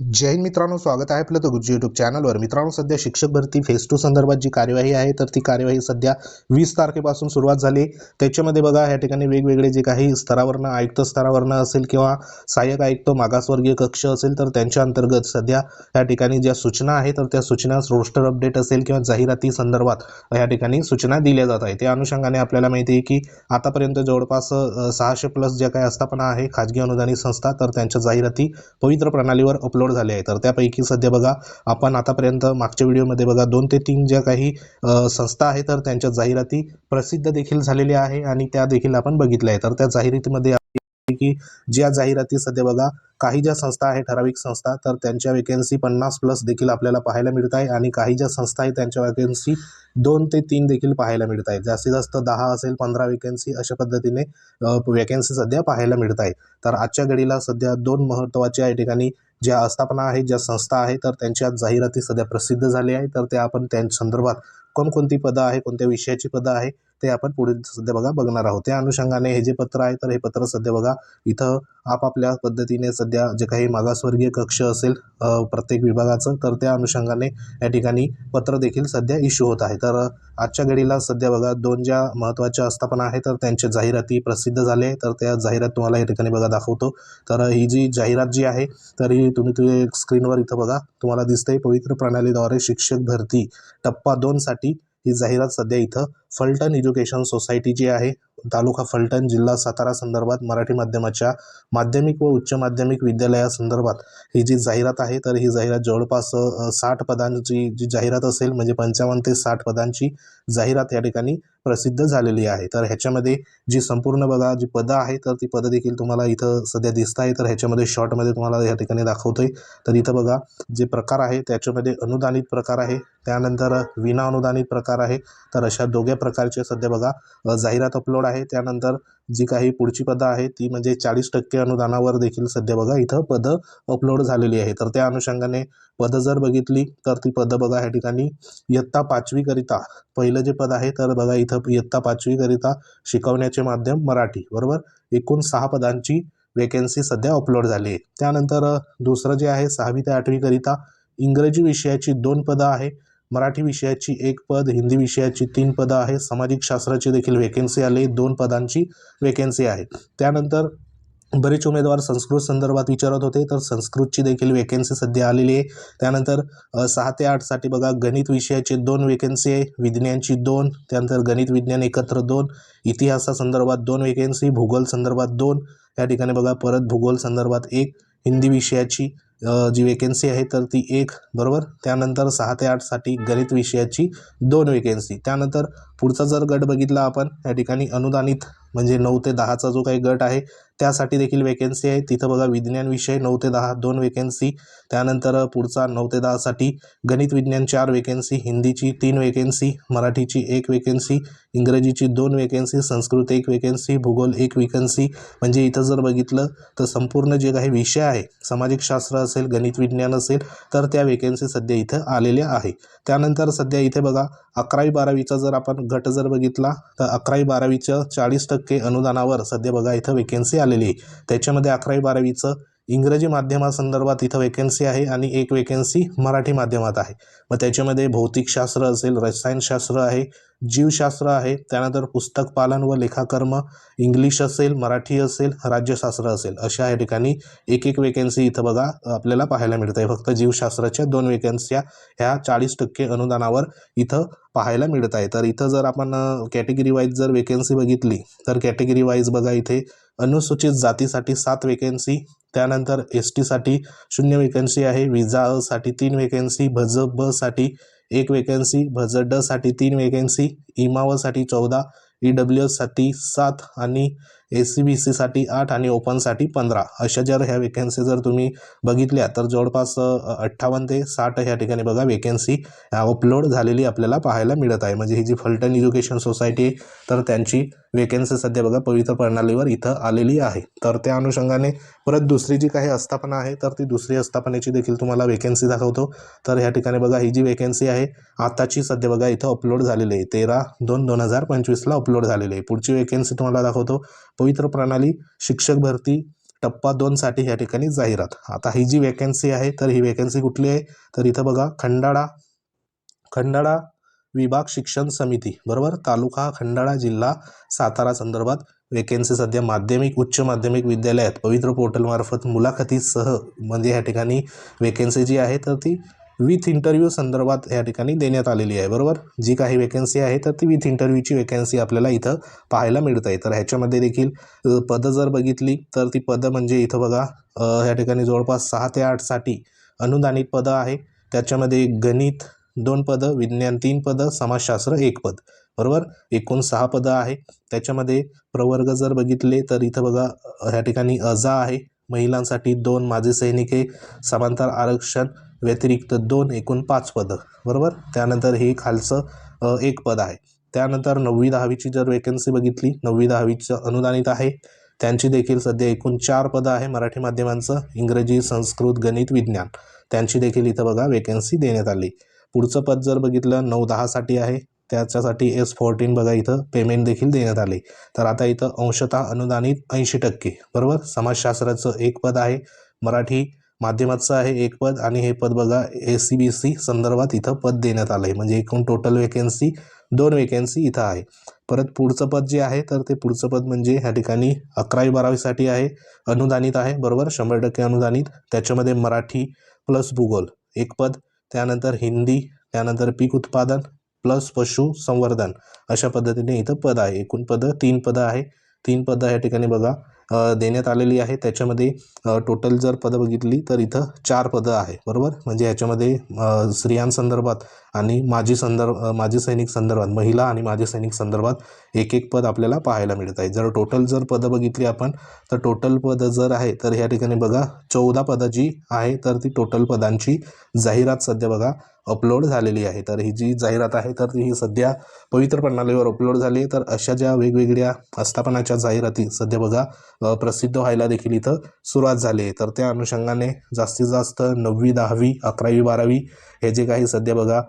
जय हिंद मित्रांनो स्वागत आहे आपलं तर गुरुजी युट्यूब चॅनलवर मित्रांनो सध्या शिक्षक भरती फेस टू संदर्भात जी कार्यवाही आहे तर ती कार्यवाही सध्या वीस तारखेपासून सुरुवात झाली. त्याच्यामध्ये बघा या ठिकाणी वेगवेगळे जे काही स्तरावरनं आयुक्त स्तरावरनं असेल किंवा सहाय्यक आयुक्त मागासवर्गीय कक्ष असेल तर त्यांच्या अंतर्गत सध्या या ठिकाणी ज्या सूचना आहे तर त्या सूचना रोस्टर अपडेट असेल किंवा जाहिराती संदर्भात या ठिकाणी सूचना दिल्या जात आहे त्या अनुषंगाने आपल्याला माहिती आहे की आतापर्यंत जवळपास सहाशे प्लस ज्या काही आस्थापना आहे खाजगी अनुदानित संस्था तर त्यांच्या जाहिराती पवित्र प्रणालीवर अपलोड झाले आहे. तर त्यापैकी सध्या बघा आपण आतापर्यंत मागच्या व्हिडिओमध्ये बघा दोन ते तीन ज्या काही संस्था आहे तर त्यांच्या जाहिराती प्रसिद्ध देखील झालेल्या आहे आणि त्या देखील आपण बघितल्या आहे तर त्या जाहिरातीमध्ये की ज्या जाहिराती सध्या बघा काही ज्या संस्था आहे ठराविक संस्था तर त्यांच्या वेकेन्सी पन्नास प्लस देखील आपल्याला पाहायला मिळत आहे आणि काही ज्या संस्था आहे त्यांच्या वेकेन्सी दोन ते तीन देखील पाहायला मिळत आहेत. जास्तीत जास्त दहा असेल पंधरा वेकेन्सी अशा पद्धतीने वेकेन्सी सध्या पाहायला मिळत आहे. तर आजच्या घडीला सध्या दोन महत्त्वाच्या या ठिकाणी ज्या आस्थापना आहेत ज्या संस्था आहे तर त्यांच्या जाहिराती सध्या प्रसिद्ध झाल्या आहे तर त्या आपण त्या संदर्भात कोणकोणती पदं आहे कोणत्या विषयाची पदं आहे ते आपण पुढे सध्या बघा बघणार आहोत. त्या अनुषंगाने हे जे पत्र आहे तर हे पत्र सध्या बघा इथं आपापल्या पद्धतीने सध्या जे काही मागासवर्गीय कक्ष असेल प्रत्येक विभागाचं तर त्या अनुषंगाने या ठिकाणी पत्र देखील सध्या इश्यू होत आहे. तर आजच्या घडीला सध्या बघा दोन ज्या महत्त्वाच्या आस्थापना आहे तर त्यांच्या जाहिराती प्रसिद्ध झाले. तर त्या जाहिरात तुम्हाला या ठिकाणी बघा दाखवतो. तर ही जी जाहिरात जी आहे तर ही तुम्ही तुम्ही स्क्रीनवर इथं बघा तुम्हाला दिसतंय पवित्र प्रणालीद्वारे शिक्षक भरती टप्पा दोनसाठी ही जाहिरात सध्या इथं फलटण एज्युकेशन सोसायटी जी आहे तालुका फलटण जिल्हा सातारा संदर्भात मराठी माध्यमाच्या माध्यमिक व उच्च माध्यमिक विद्यालयासंदर्भात ही जी जाहिरात आहे तर ही जाहिरात जवळपास साठ पदांची जी जाहिरात असेल म्हणजे पंचावन्न ते साठ पदांची जाहिरात या ठिकाणी प्रसिद्ध झालेली आहे. तर ह्याच्यामध्ये जी संपूर्ण बघा जी पदं आहे तर ती पदं देखील तुम्हाला इथं सध्या दिसत आहे तर ह्याच्यामध्ये शॉर्टमध्ये तुम्हाला या ठिकाणी दाखवतोय. तर इथं बघा जे प्रकार आहे त्याच्यामध्ये अनुदानित प्रकार आहे त्यानंतर विना अनुदानित प्रकार आहे. तर अशा दोघ्या प्रकारचे सध्या बघा जाहिरात अपलोड आहे त्यानंतर जी काही पुढची पदं आहेत ती म्हणजे चाळीस टक्के अनुदानावर देखील सध्या बघा इथं पदं अपलोड झालेली आहे तर त्या अनुषंगाने पदं जर बघितली तर ती पदं बघा ह्या ठिकाणी इयत्ता पाचवीकरिता पहिलं जे पद आहे तर बघा इथं इयत्ता पाचवीकरिता शिकवण्याचे माध्यम मराठी बरोबर? एकूण सहा पदांची वेकेन्सी सध्या अपलोड झाली आहे. त्यानंतर दुसरं जे आहे सहावी ते आठवीकरिता इंग्रजी विषयाची दोन पदं आहे. मराठी विषयाची एक पद हिंदी विषयाची तीन पदं आहे सामाजिक शास्त्राची देखील वेकेन्सी आली. दोन पदांची वेकेन्सी आहे. त्यानंतर बरेच उमेदवार संस्कृत संदर्भात विचारत होते तर संस्कृतची देखील वेकेन्सी सध्या आलेली आहे. त्यानंतर सहा ते आठसाठी बघा गणित विषयाचे दोन वेकेन्सी आहे. विज्ञानची दोन त्यानंतर गणित विज्ञान एकत्र दोन इतिहासासंदर्भात दोन वेकेन्सी भूगोल संदर्भात दोन. या ठिकाणी बघा परत भूगोल संदर्भात एक हिंदी विषयाची जी वेकेन्सी आहे तर ती एक बरोबर? त्यानंतर सहा ते आठसाठी गणित विषयाची दोन वेकेन्सी त्यानंतर पुढचा जर गट बघितला आपण या ठिकाणी अनुदानित म्हणजे नऊ ते दहाचा जो काही गट आहे त्यासाठी देखील वेकेन्सी आहे. तिथं बघा विज्ञान विषय नऊ ते दहा दोन वेकेन्सी त्यानंतर पुढचा नऊ ते दहासाठी गणित विज्ञान चार वेकेन्सी हिंदीची तीन वेकेन्सी मराठीची एक वेकेन्सी इंग्रजीची दोन वेकेन्सी संस्कृत एक वेकेन्सी भूगोल एक वेकेन्सी म्हणजे इथं जर बघितलं तर संपूर्ण जे काही विषय आहे सामाजिक शास्त्र असेल गणित विज्ञान असेल तर त्या वेकेन्सी सध्या इथं आलेल्या आहे. त्यानंतर सध्या इथे बघा अकरावी बारावीचा जर आपण गट जर बघितला तर अकरावी बारावीचं चाळीस टक्के अनुदानावर सध्या बघा इथं वेकेन्सी आलेली आहे. त्याच्यामध्ये अकरावी बारावीचं इंग्रजी माध्यमासंदर्भात इथं वेकेन्सी आहे आणि एक वेकेन्सी मराठी माध्यमात आहे. मग त्याच्यामध्ये भौतिकशास्त्र असेल रसायनशास्त्र आहे जीवशास्त्र आहे त्यानंतर पुस्तक पालन व लेखाकर्म इंग्लिश असेल मराठी असेल राज्यशास्त्र असेल अशा या ठिकाणी एक एक वेकेन्सी इथं बघा आपल्याला पाहायला मिळत आहे फक्त जीवशास्त्राच्या दोन वेकेन्स्या ह्या चाळीस टक्के अनुदानावर इथं पाहायला मिळत आहे तर इथं जर आपण कॅटेगरी वाईज जर वेकेन्सी बघितली तर कॅटेगरी वाईज बघा इथे अनुसूचित जातीसाठी सात वेकेन्सी त्यानंतर एस टीसाठी शून्य वेकेन्सी आहे. विजा असाठी तीन वेकेन्सी भज बसाठी एक वेकन्सी भज डसाठी तीन वेकेन्सी इमावसाठी चौदा ई डब्ल्यू एससाठी सात आणि ए सी बी सीसाठी आठ आणि ओपनसाठी पंधरा. अशा जर ह्या वेकन्सी जर तुम्ही बघितल्या तर जवळपास अठ्ठावन्न ते साठ ह्या ठिकाणी बघा वेकन्सी अपलोड झालेली आपल्याला पाहायला मिळत आहे. म्हणजे ही जी फलटण एज्युकेशन सोसायटी आहे तर त्यांची वेकन्सी सध्या बघा पवित्र प्रणालीवर इथं आलेली आहे. तर त्या अनुषंगाने परत दुसरी जी काही आस्थापना आहे तर ती दुसरी आस्थापनेची देखील तुम्हाला वेकन्सी दाखवतो. तर ह्या ठिकाणी बघा ही जी वेकन्सी आहे आताची सध्या बघा इथं अपलोड झालेली आहे. तेरा दोन दोन हजार पंचवीसला अपलोड झालेली आहे. पुढची वेकन्सी तुम्हाला दाखवतो. पवित्र प्रणाली शिक्षक भरती टप्पा दोनसाठी या ठिकाणी जाहिरात. आता ही जी वॅकन्सी आहे तर ही वॅकन्सी कुठली आहे? तर इथं बघा खंडाळा खंडाळा विभाग शिक्षण समिती. बरोबर? तालुका खंडाळा जिल्हा सातारा संदर्भात वेकेन्सी सध्या माध्यमिक उच्च माध्यमिक विद्यालयात. पवित्र पोर्टलमार्फत मुलाखतीसह म्हणजे ह्या ठिकाणी वेकेन्सी जी आहे तर ती विथ इंटरव्ह्यू संदर्भात या ठिकाणी देण्यात आलेली आहे बरोबर? जी काही वेकन्सी आहे तर ती विथ इंटरव्ह्यूची वेकन्सी आपल्याला इथं पाहायला मिळत आहे तर ह्याच्यामध्ये देखील पदं जर बघितली तर ती पदं म्हणजे इथं बघा ह्या ठिकाणी जवळपास सहा ते आठसाठी अनुदानित पदं आहे. त्याच्यामध्ये गणित दोन पदं विज्ञान तीन पदं समाजशास्त्र एक पद बरोबर? एकूण सहा पदं आहे. त्याच्यामध्ये प्रवर्ग जर बघितले तर इथं बघा ह्या ठिकाणी अजा आहे. महिलांसाठी दोन माजी सैनिके समांतर आरक्षण व्यतिरिक्त दोन एकूण पाच पदं बरोबर? त्यानंतर हे खालचं एक पद आहे. त्यानंतर नववी दहावीची जर वेकन्सी बघितली नववी दहावीचं अनुदानित आहे. त्यांची देखील सध्या एकूण चार पदं आहे मराठी माध्यमांचं इंग्रजी संस्कृत गणित विज्ञान. त्यांची देखील इथं बघा वेकन्सी देण्यात आली. पुढचं पद जर बघितलं नऊ दहासाठी आहे. त्याच्यासाठी एस फोर्टीन बघा इथं पेमेंट देखील देण्यात आले. तर आता इथं अंशतः अनुदानित ऐंशी टक्के बरोबर? समाजशास्त्राचं एक पद आहे. मराठी माध्यमाचं आहे एक पद आणि हे पद बघा ए सी बी सी संदर्भात इथं पद देण्यात आलं आहे म्हणजे एकूण टोटल वेकेन्सी दोन वेकेन्सी इथं आहे. परत पुढचं पद जे आहे तर ते पुढचं पद म्हणजे ह्या ठिकाणी अकरावी बारावीसाठी आहे अनुदानित आहे बरोबर? शंभर टक्के अनुदानित. त्याच्यामध्ये मराठी प्लस भूगोल एक पद. त्यानंतर हिंदी त्यानंतर पीक उत्पादन प्लस पशु संवर्धन. अशा पद्धतीने इथं पद आहे. एकूण पदं तीन पदं आहे. तीन पदं या ठिकाणी बघा देण्यात आलेली आहे. त्याच्यामध्ये टोटल जर पदं बघितली तर इथं चार पदं आहे. बरोबर? म्हणजे याच्यामध्ये स्त्रियांसंदर्भात आणि माजी संदर्भ माजी सैनिक संदर्भात महिला आणि माजी सैनिक संदर्भात एक एक पद आपल्याला पाहायला मिळत आहे. जर टोटल जर पदं बघितली आपण तर टोटल पदं जर आहे तर ह्या ठिकाणी बघा चौदा पदं जी आहे तर ती टोटल पदांची जाहिरात सध्या बघा अपलोड झालेली आहे. तर ही जी जाहिरात आहे तर ती ही सध्या पवित्र प्रणालीवर अपलोड झाली आहे. तर अशा ज्या वेगवेगळ्या आस्थापनाच्या जाहिराती सध्या बघा प्रसिद्ध व्हायला देखील इथं सुरुवात झाली आहे. तर त्या अनुषंगाने जास्तीत जास्त नववी दहावी अकरावी बारावी हे जे काही सध्या बघा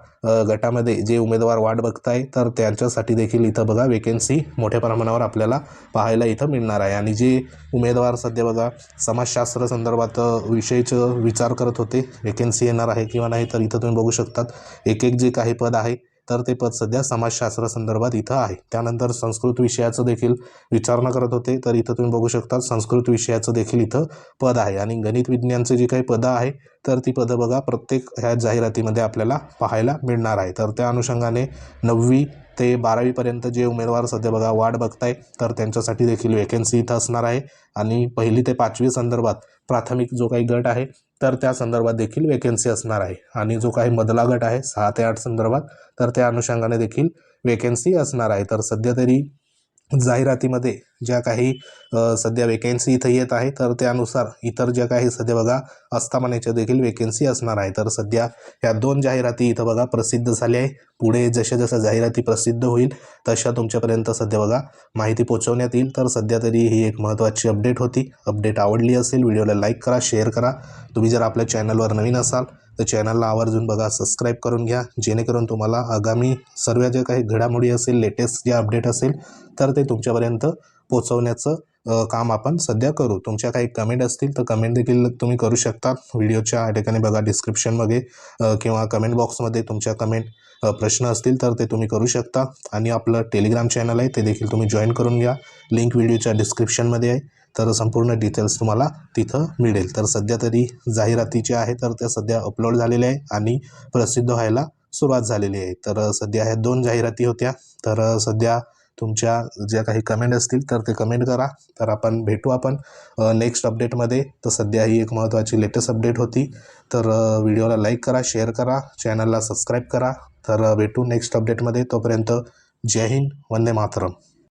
गटामध्ये जे उमेदवार वाट बघताय तर त्यांच्यासाठी देखील इथं बघा वेकेन्सी मोठ्या प्रमाणावर आपल्याला पाहायला इथं मिळणार आहे. आणि जे उमेदवार सध्या बघा समाजशास्त्र संदर्भात अ, विषयीचं विचार करत होते वेकेन्सी येणार आहे किंवा नाही तर इथं तुम्ही बघू शकता. शकतात. एक एक जे काही पद आहे तर ते पद सध्या समाजशास्त्र संदर्भात इथं आहे. त्यानंतर संस्कृत विषयाचं देखील विचारणा करत होते तर इथं तुम्ही बघू शकता संस्कृत विषयाचं देखील इथं पद आहे. आणि गणित विज्ञानचे जी काही पदं आहे तर ती पदं बघा प्रत्येक ह्या जाहिरातीमध्ये आपल्याला पाहायला मिळणार आहे. तर त्या अनुषंगाने नववी ते बारावीपर्यंत जे उमेदवार सध्या बघा वाट बघताय तर त्यांच्यासाठी देखील वेकन्सी इथं असणार आहे. आणि पहिली ते पाचवी संदर्भात प्राथमिक जो काही गट आहे तर त्या संदर्भात देखील वेकेन्सी असणार आहे. आणि जो काही मधला गट आहे सहा ते आठ संदर्भात तर त्या अनुषंगाने देखील वेकेन्सी असणार आहे. तर सध्या तरी जाहिरातीमध्ये ज्या काही सध्या वेकेन्सी इथं येत आहे तर त्यानुसार इतर ज्या काही सध्या बघा आस्थापनेच्या देखील वेकेन्सी असणार आहे. तर सध्या ह्या दोन जाहिराती इथं बघा प्रसिद्ध झाल्या आहे. पुढे जशा जशा जाहिराती प्रसिद्ध होईल तशा तुमच्यापर्यंत सध्या बघा माहिती पोहोचवण्यात येईल. तर सध्या तरी ही एक महत्त्वाची अपडेट होती. अपडेट आवडली असेल व्हिडिओला लाईक करा शेअर करा. तुम्ही जर आपल्या चॅनलवर नवीन असाल तर चॅनलला आवर्जून बघा सबस्क्राईब करून घ्या. जेणेकरून तुम्हाला आगामी सर्व ज्या काही घडामोडी असेल लेटेस्ट जे अपडेट असेल तर ते तुमच्यापर्यंत पोचवण्याचं काम आपण सध्या करू. तुमच्या काही कमेंट असतील तर कमेंट देखील तुम्ही करू शकता. व्हिडिओच्या या ठिकाणी बघा डिस्क्रिप्शनमध्ये किंवा कमेंट बॉक्समध्ये तुमच्या कमेंट प्रश्न असतील तर ते तुम्ही करू शकता. आणि आपलं टेलिग्राम चॅनल आहे ते देखील तुम्ही जॉईन करून घ्या. लिंक व्हिडिओच्या डिस्क्रिप्शनमध्ये आहे. तर संपूर्ण डिटेल्स तुम्हाला तिथं मिळेल. तर सध्या तरी जाहिरातीचे आहे तर त्या सध्या अपलोड झालेल्या आहे आणि प्रसिद्ध व्हायला सुरुवात झालेली आहे. तर सध्या ह्या दोन जाहिराती होत्या. तर सध्या तुमच्या ज्या काही कमेंट असतील तर ते कमेंट करा. तर आपण भेटू आपण नेक्स्ट अपडेटमध्ये तर सध्या ही एक महत्त्वाची लेटेस्ट अपडेट होती. तर व्हिडिओला लाईक करा शेअर करा चॅनलला सबस्क्राईब करा. तर भेटू नेक्स्ट अपडेटमध्ये तोपर्यंत जय हिंद वंदे मातरम.